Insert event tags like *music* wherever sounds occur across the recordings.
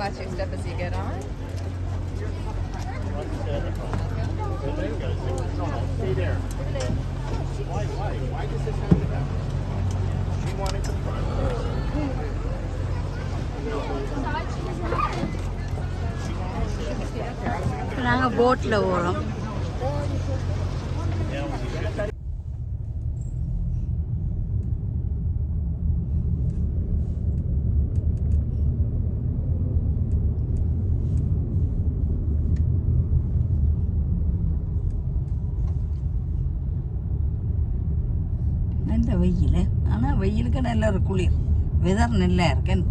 watch your step as you get on. Stay there. Why, why? Why does this have to happen? She wanted to front. நாங்கள் போட்டில் போகிறோம் நல்ல ஒரு குளிர். Weather நல்லா இருக்கேன்.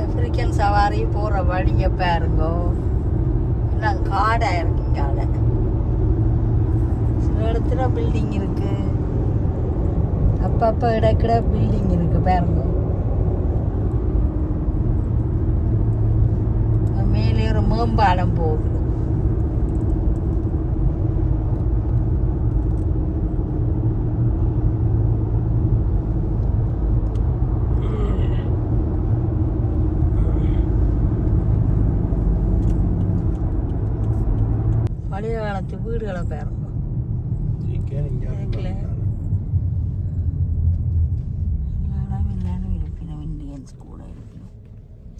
ஆப்பிரிக்கன் சவாரி போகிற வழியை பாருங்கோ எல்லாம் காடாக இருக்கு காடை சில இடத்துல பில்டிங் இருக்கு. அப்பப்போ இடக்கிட பில்டிங் இருக்கு பாருங்க. மேலே ஒரு மேம்பாலம் போகுது.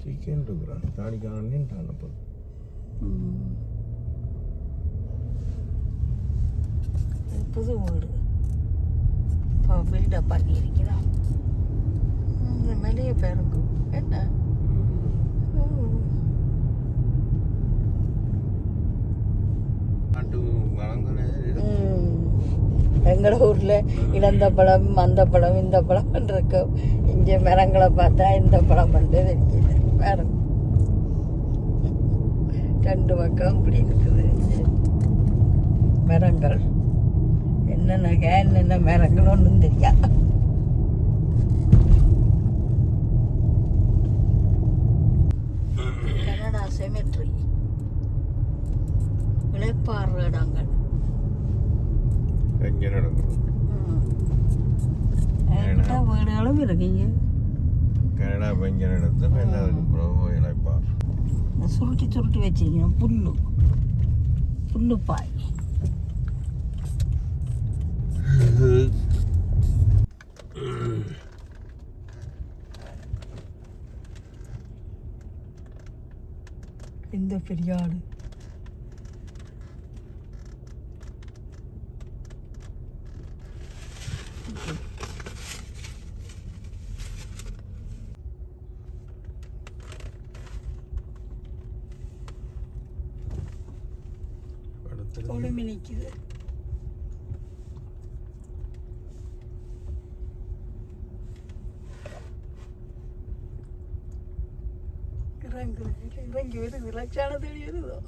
இருக்கிறான் தாடிக்கான நின்றான் அப்போ புது வீடு. இப்போ பில்டப் பண்ணியிருக்கிறோம். இந்த மேலேயே பாருங்க. என்ன. எங்களோட ஊரில் இழந்த பழம் அந்த பழம் இந்த பழம் இருக்கும் இங்கே மரங்களை பார்த்தா இந்த பழம் வந்து தெரியுது பாருங்க. ரெண்டு பக்கம் இப்படி இருக்குது. மரங்கள். என்னென்ன என்னென்ன மரங்கள் ஒன்றும் தெரியாது கனடா செமெட்ரி இளைப்பாறு இடங்கள் வீடுகளும் இருக்குங்க கனடா பெஞ்ச நடத்து எல்லாருக்கும் ப்ரோ இழைப்பார் சுருட்டி சுருட்டி வச்சிருக்கீங்க புல்லு. புல்லு பாய். இந்த பெரிய ஆடு அடுத்தது கொழுமி நிற்குது இறங்கு இறங்கி வருது லட்சான தேடி வருதோ?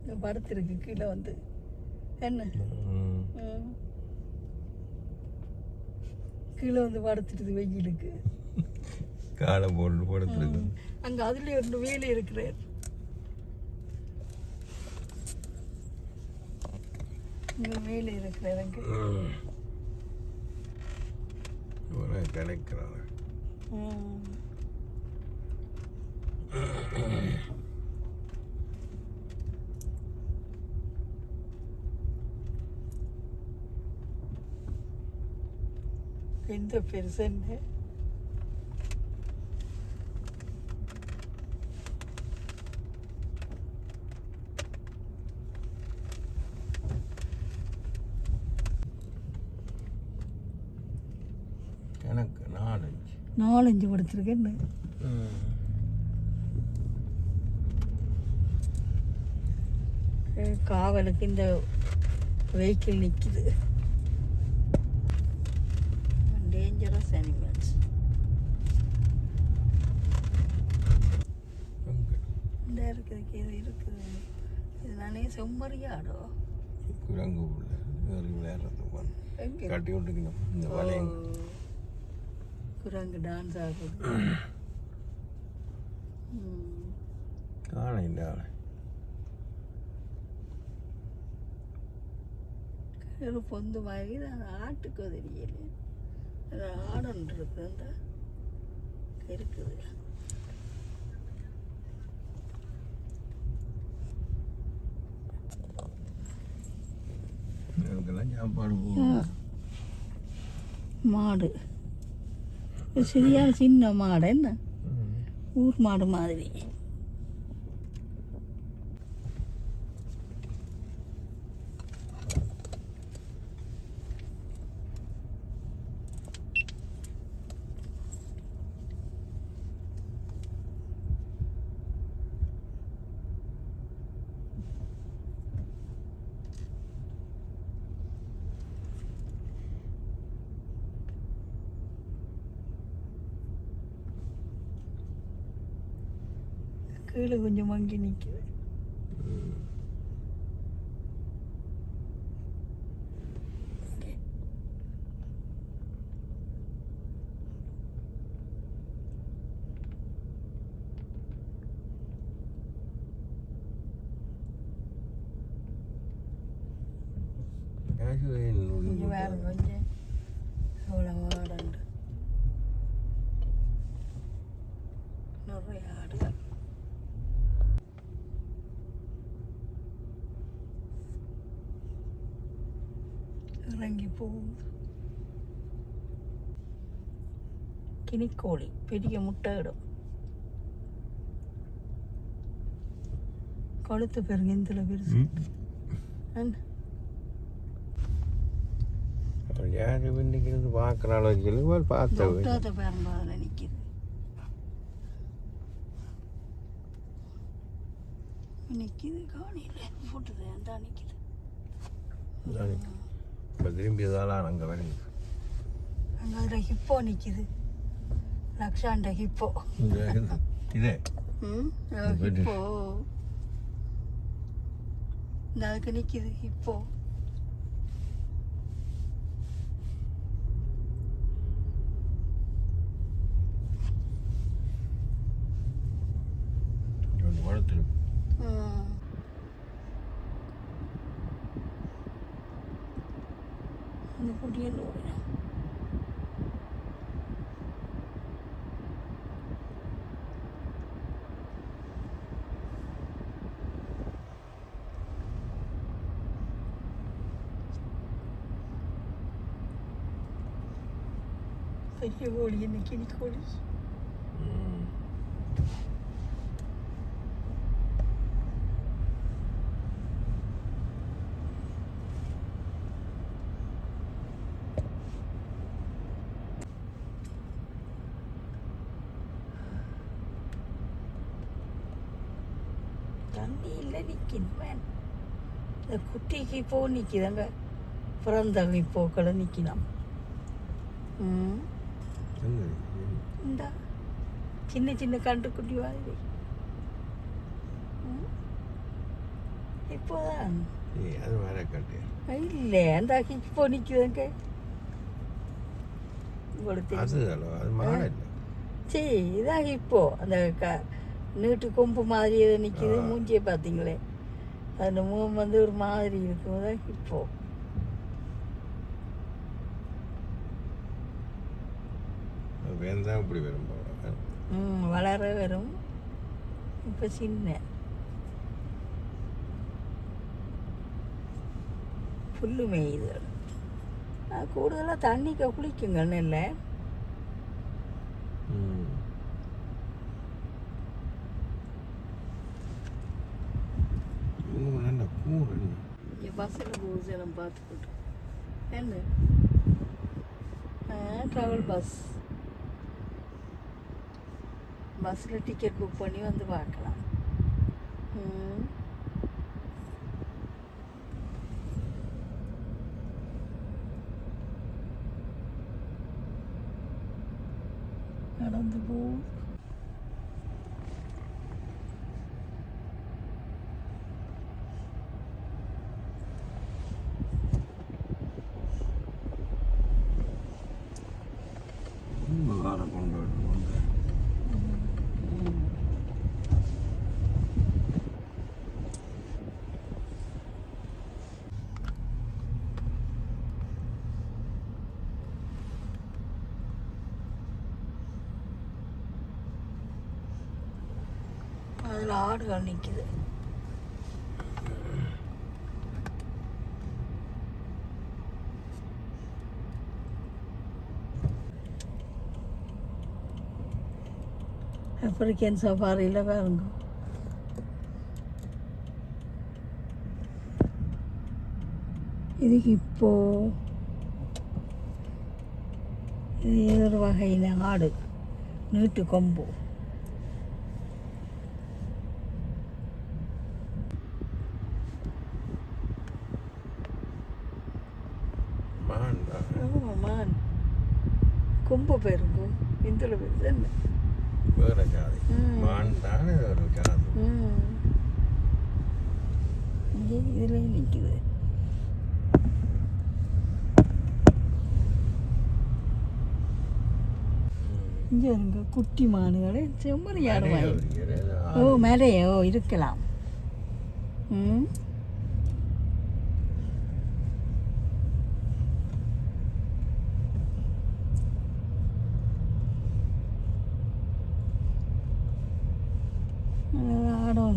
இங்க படுத்திருக்கு கீழே வந்து என்ன. கீழே வந்து படுத்துடுது வெயிலுக்கு காலை போட்டு படுத்துருக்கு. அங்க அதுல ஒரு வேலி இருக்கிறார் இங்க வேலி இருக்கிறார் அங்க இவரை கிடைக்கிறாங்க. எந்த பெருசு என்ன எனக்கு நாலஞ்சு படுத்திருக்கேன்னு காவலுக்கு இந்த வெஹிக்கிள் நிற்குது டேஞ்சரஸ் அனிமல்ஸ்? இந்த இருக்குதுக்கு இது இருக்குது. இது நானே செம்மறியாடோ குரங்கு உள்ள வேறு விளையாடுறது கட்டி விட்டுக்கணும். குரங்கு டான்ஸ் ஆடுறது. *clears throat* ம். காண இந்த ஆளை. ஒரு பொந்து மாதிரி அது ஆட்டுக்கு தெரியல அது ஆடன்று இருக்குது அந்த இருக்குது சாப்பாடு மாடு. சரியாக சின்ன மாடு என்ன ஊர் மாடு மாதிரி. கீழே கொஞ்சம் மங்கி நிற்குது எனக்கு வேணும். கொஞ்சம் வேற கொஞ்சம் அவ்வளோ ஆடுண்டு நிறைய ஆடுகள் இறங்கி போகுது கினிக்கோழி பெரிய முட்டை இடும் கழுத்து பெருங்க இந்த பெருசு யாரு இன்னைக்கு பார்க்குற அளவுக்கு பார்த்த பெரும்பாலும் நிற்கிது நிற்கிது காணியில். போட்டுது அந்த நிற்கிது இப்போ திரும்பியதாலாம் அங்கே வருங்க அங்கே ஹிப்போ நிற்கிது லக்ஷாண்ட ஹிப்போ இந்த இது- இதே ம் வெடி. ஹிப்போ இந்த அதுக்கு நிற்கிது ஹிப்போ ஒன்று வளர்த்துரு ம். அந்த பொடியில் ஓடினோம் பெரிய கோழி என்ன கிளி கோழி தண்ணி இல்லை நிற்கணும் இந்த குட்டிக்கு இப்போ நிற்கிதாங்க பிறந்த இப்போக்களை நிற்கினான் ம். இந்த சின்ன சின்ன கண்டு குட்டி மாதிரி. இப்போதான் அது வேற கட்டு இல்லை அந்த இப்போ நிற்குதுங்க இப்போ அந்த க நீட்டு கொம்பு மாதிரி நிற்கிது ஆ. மூஞ்சியை பார்த்தீங்களே அந்த முகம் வந்து ஒரு மாதிரி இருக்கும் இப்போ அது வேந்தான் இப்படி வரும் வளர வரும். இப்போ சின்ன. புல்லு மேயுது. கூடுதலாக தண்ணிக்க குளிக்குங்க நெல்லை ம். இவங்க நல்ல கூறு என்ன? இங்கே பஸ்ஸில் போகுது எல்லாம் பார்த்துக்கிட்டு. என்ன? ட்ராவல் பஸ் பஸ்ஸில் டிக்கெட் புக் பண்ணி வந்து பார்க்கலாம். அதில் ஆடுகள் நிற்கிது. ஆப்பிரிக்கன் சஃபாரியில் பாருங்க இதுக்கு இப்போ இது ஒரு வகையில் ஆடு. நீட்டு கொம்பு மான் தான் ஆமாம் மான் கொம்பு பேருங்க இந்தில் பேர் என்ன? வேற ஜாதி ம். மான் தானே ஒரு ஜாதி ம். இங்கே இதுலேயும் நிற்குது இங்கே இருங்க குட்டி மானுகளே செம்மறி ஆடுவாய் ஓ மேலேயோ இருக்கலாம். ம்.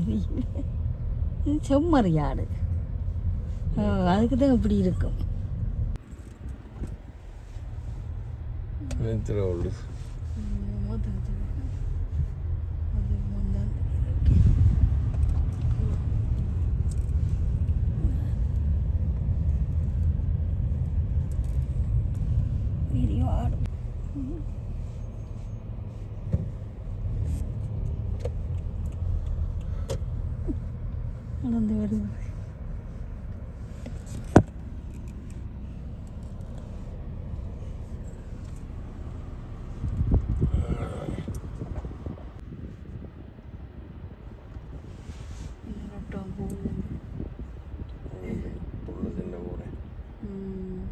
இது செம்மறி ஆடு. ஓ அதுக்கு தான் இப்படி இருக்கும். நித்திர உள்ளு வீடியோ ஆடும் நடந்து வருது நட்டம் போகுது புல்லு தின்ன போகிறேன் ம்.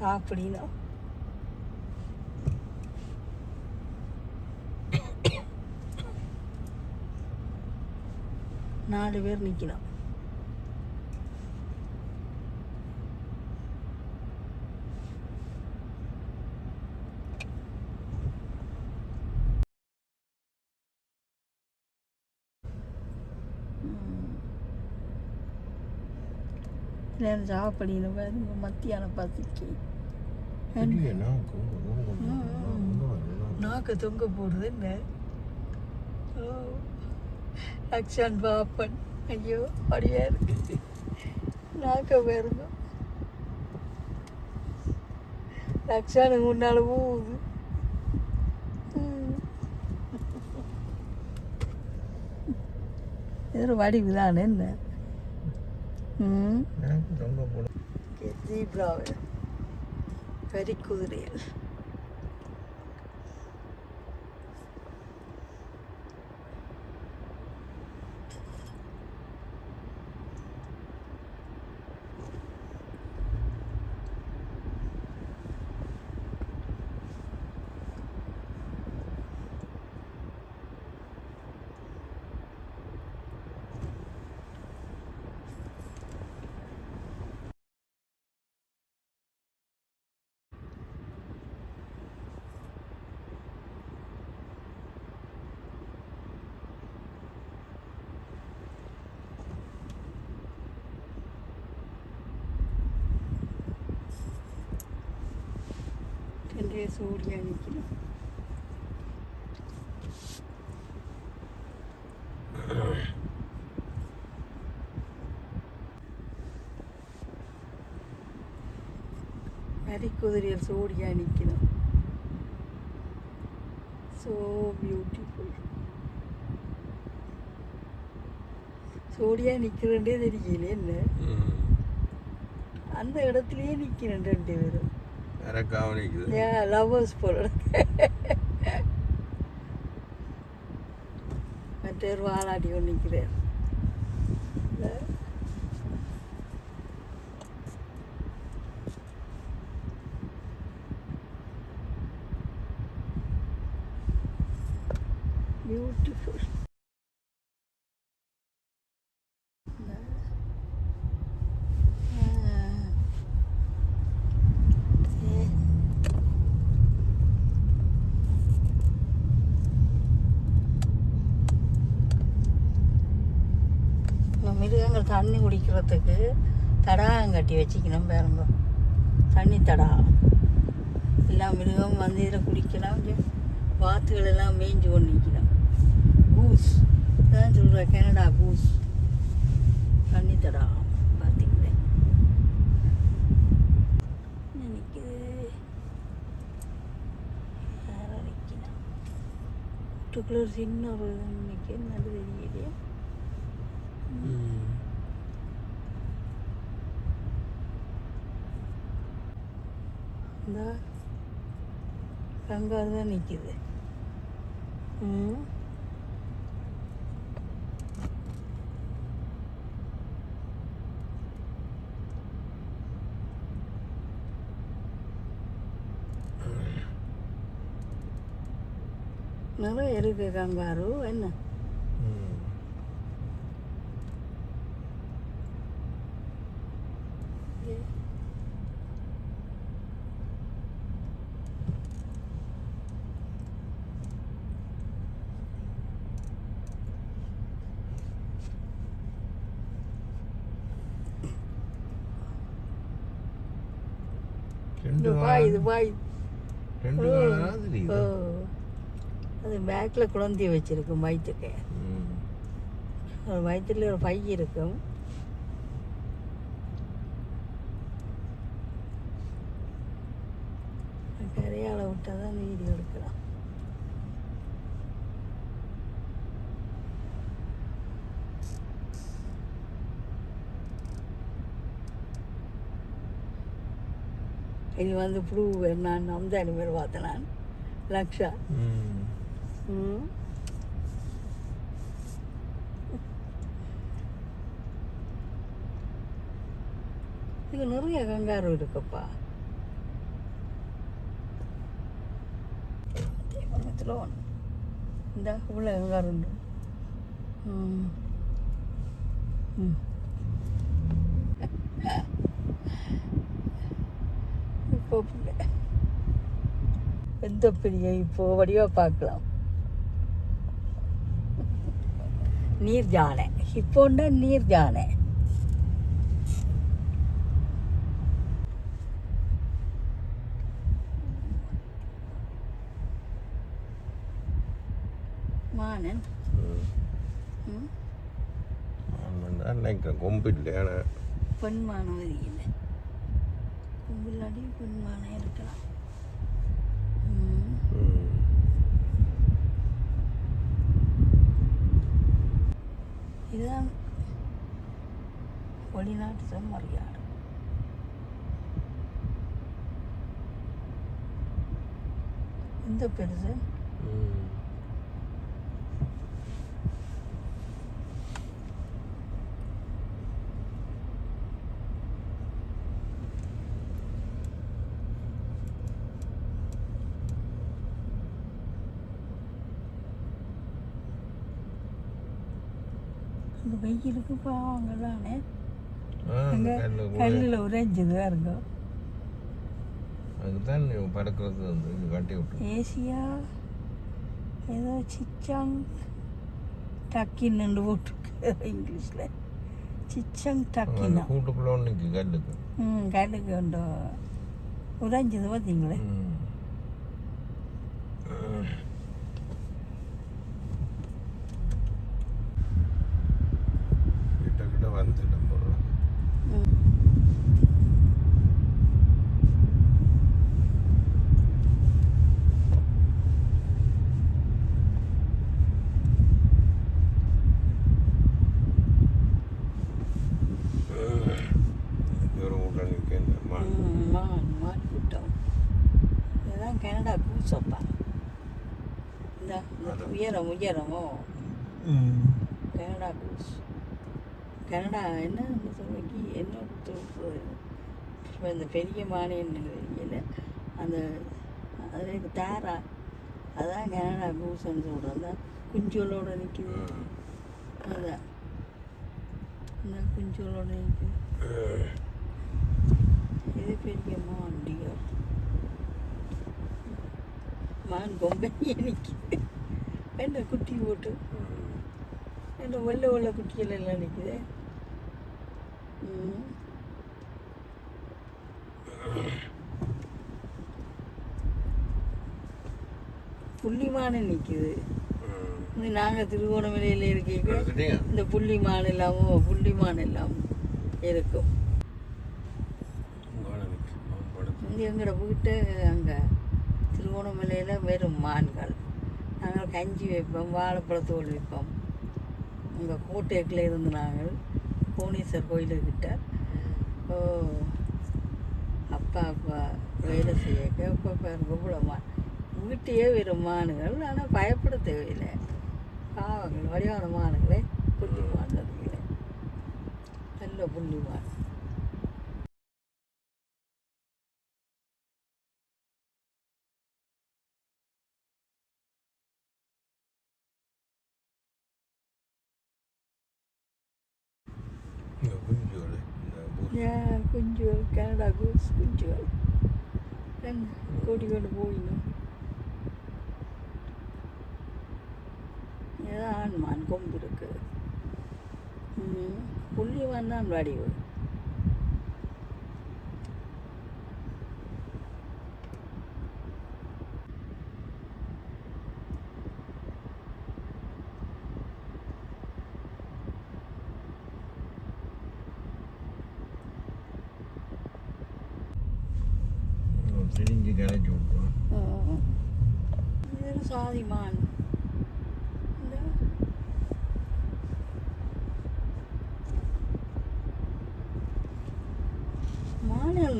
அப்படின்னா நாலு பேர் நிற்கணும் எல்லாரும் சாப்பிடணும் பாருங்க மத்தியான பசிக்கு நாக்கு தொங்க போடுறது என்ன அக்ஷன் பாப்பன் ஐயோ அப்படியே இருக்கு நாக்க பாருங்க லக்ஷானுக்கு முன்னால போகுது ம். இது ஒரு வடிவு தானே என்ன ம் எனக்கு தொங்க போட ஜீப்ராவை வரி குதிரையில் ரெண்டே சூடியா நிற்கணும் வரி குதிரையில் சோடியா நிற்கணும் ஸோ பியூட்டிஃபுல் சோடியா நிற்கிறேன்டே தெரியல என்ன அந்த இடத்துலயே நிற்கிறேன் ரெண்டு பேரும் வேற கவனிக்குது Yeah, lovers போல மற்றொரு வாலாட்டி கொண்டு தண்ணி குடிக்கிறதுக்கு தடாகம் கட்டி வச்சுக்கணும் பாருங்க. தண்ணி தடாகம். எல்லா மிருகம் வந்து இதில் குடிக்கலாம். கொஞ்சம் வாத்துகள் எல்லாம் மேய்ஞ்சு கொண்டு நிற்கணும். கூஸ் தான் சொல்கிற கனடா கூஸ் தண்ணி தடாகம். பார்த்தீங்களே நினைக்குது ஒரு சின்ன ஒரு நிற்க நல்ல தெரியலையே இந்த கங்காரு தான் நிற்கிது ம் நிறைய இருக்கு கங்காரு என்ன ம். ரெண்டு துபாய் அது பேக்கில் குழந்தைய வச்சிருக்கும் வயிற்றுக்கு. ஒரு வயிற்றுல ஒரு பை இருக்கும். கரையால விட்டால் தான் வீடியோ எடுக்கலாம். இது வந்து ப்ளூ நான் அந்த அனிமல் பார்த்தேன் நான். லக்ஷா. ம். ம் இது நிறைய கங்காரு இருக்குப்பா. பக்கத்தில் ஒன்று இந்த உள்ள கங்காரு உண்டு. ம். ம் இப்போ பிள்ளை பெரிய இப்போ வடிவாக பார்க்கலாம். நீர் ஜானை ஹிப்போண்டா நீர் ஜானை மானன் நினைக்கிறேன் கொம்பு இல்லை ஆனால் பெண் மானம் இல்லை பெண் மானம் இருக்கலாம். இதுதான் வெளிநாட்டு செம்மறியாடு. இந்த பெருசு. இந்த வெயிலுக்கு பாவங்க தானே ஆ, அங்கே. கல்லில் உறைஞ்சது இருக்கும். அதுதான் பறக்கிறது வந்து கட்டி விட்டு ஏசியா? ஏதோ சிச்சாங் டக்கின்னு போட்டிருக்கு இங்கிலீஷில். சிச்சங் டக்கின்னா கூட்டுக்குள்ள நிற்கு கல்லுக்கு ம் கல்லுக்கு உண்டு உறைஞ்சது பார்த்தீங்களே ம். கிட்ட கிட்ட வந்துட்டோம் போல. ம். இதுக்கு ஒரு ஊட்ட நிற்க மான் ம், மான் மான் கூட்டம் இதுதான் கனடா கூசப்பா இந்த இந்த உயரம் உயரமோ கனடா கோர்ஸ் கனடா என்ன சொல்லுக்கு என்ன இந்த பெரிய மானியன்னு அந்த அதில் தாரா. அதான் கனடா கூசன்னு சொல்கிறது தான் குஞ்சோலோட நிற்கிது அதான். இந்த குஞ்சோலோட நிற்கிது இது பெரிய மான் மான் கொம்பையே நிற்கிது என்ன குட்டி போட்டு. என்ன வெள்ளை வெள்ளை குட்டிகள் எல்லாம் நிற்குது. புள்ளிமானு நிற்குது இது நாங்கள் திருவோணமலையில் இருக்கீங்க. எடுத்துட்டியா இந்த புள்ளிமான் இல்லாமல் புள்ளிமான் இல்லாமல் இருக்கும். இங்கே எங்களோட வீட்டு அங்கே திருவோணமலையில் வெறும் மான்கள். நாங்கள் கஞ்சி வைப்போம் வாழைப்பழத்தோடு வைப்போம். உங்கள் கோட்டைக்கில் இருந்து நாங்கள் கோணீஸ்வர் கோயிலுக்கிட்ட ஓ அப்பா அப்பா வேலை செய்ய அப்பா பாருங்க இவ்வளோ வீட்டையே வெறும் மானுகள் ஆனால் பயப்பட தேவையில்லை. பாவங்கள் வடிவான மானுங்களே புள்ளி மான் நல்ல புள்ளி மான் കുഞ്ചുകൾ കാനഡ ഗൂസ് കുഞ്ചുകൾ കൂട്ടിക്കൊണ്ട് പോയിന്നു ஏதோ ஆண்மான் கொம்பு இருக்கு ம், புள்ளிமான் தான் வடிவு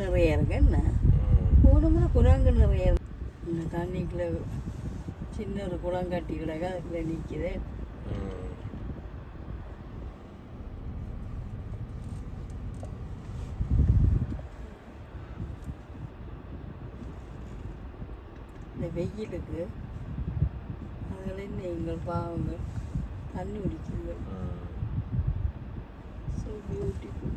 நிறைய இருக்கு என்ன? போனோம்னா குரங்கு நிறைய இருக்கு. இந்த தண்ணிக்குள்ள சின்ன ஒரு குளம் கட்டி கிடக்கு அதுக்குள்ள நிற்கிது. இந்த வெயிலுக்கு அதுகளில் நீங்கள் பாவங்கள் தண்ணி குடிக்கிறீர்கள் ஸோ பியூட்டிஃபுல்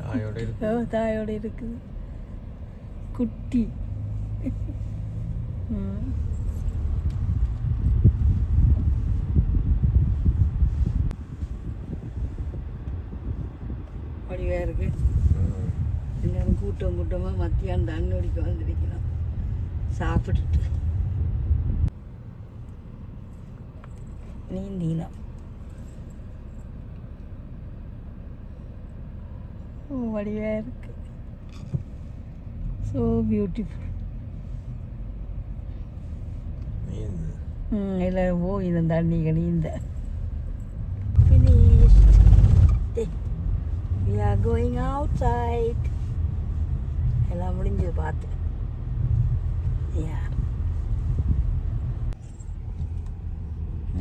தாயோட இருக்கு. ஓ தாயோட இருக்குது குட்டி. வடிவா இருக்கு? ம். எல்லாரும் கூட்டம் கூட்டமாக மத்தியானம் தண்ணி குடிக்க வந்திருக்கணும் சாப்பிட்டுட்டு. நீந்தினம் ஓ வடிவா இருக்கு ஸோ பியூட்டிஃபுல் எல்லாரும் போய் இந்த தண்ணிக்கு நீந்த finished we are going outside. எல்லாம் முடிஞ்சது பார்த்து Yeah.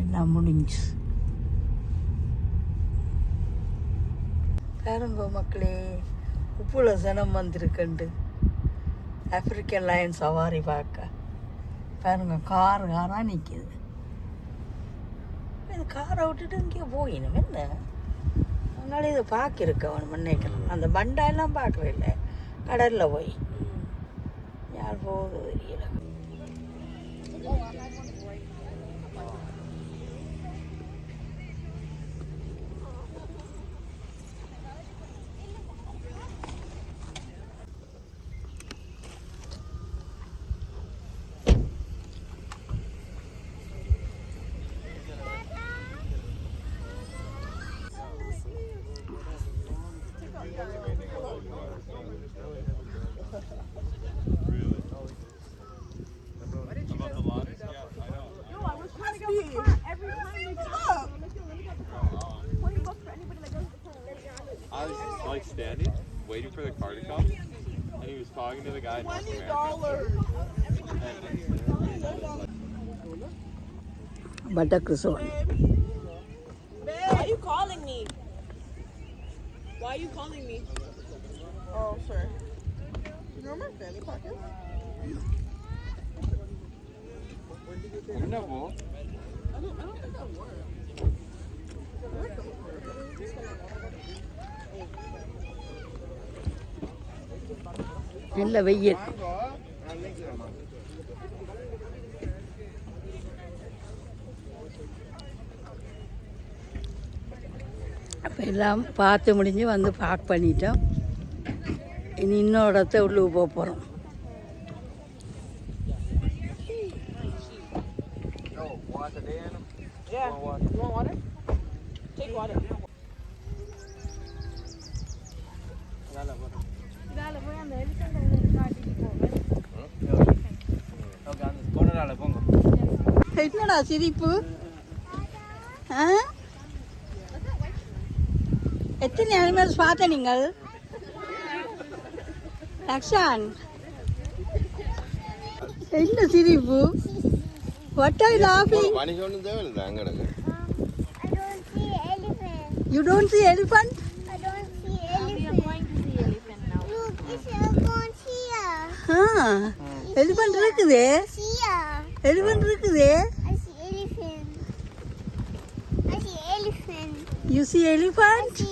எல்லாம் முடிஞ்சு பாருங்க மக்களே உப்புல சனம் வந்திருக்குண்டு. ஆப்பிரிக்கன் லயன் சவாரி பார்க்க. பாருங்க கார் காராக நிற்கிது இது காரை விட்டுட்டு இங்கே போயினும். என்ன? அதனால இதை பார்க்கிருக்க அவன் முன்னேற்றம். அந்த பண்டா எல்லாம் பார்க்கவே இல்லை. கடலில் போய். யார் போகுது தெரியல. waiting for the car to come, and he was talking to the guy. Twenty dollars. Butter croissant. Babe. Why are you calling me? Why are you calling me? Oh, sure. You know my fanny pocket? You? I don't, I don't think that works. நல்ல வெயில் அப்போ எல்லாம் பார்த்து முடிஞ்சு வந்து park பண்ணிட்டோம். இனி இன்னொரு இடத்த உள்ளுக்கு போக போகிறோம் சிரிப்பு ஆ எத்தனை அனிமல்ஸ் பார்த்த நீங்கள் லக்ஷான் என்ன சிரிப்பு I don't see elephant. see elephant. Look, it's elephant here. Elephant இருக்குதே Here. எலிஃபண்ட் இருக்குதே see elephant.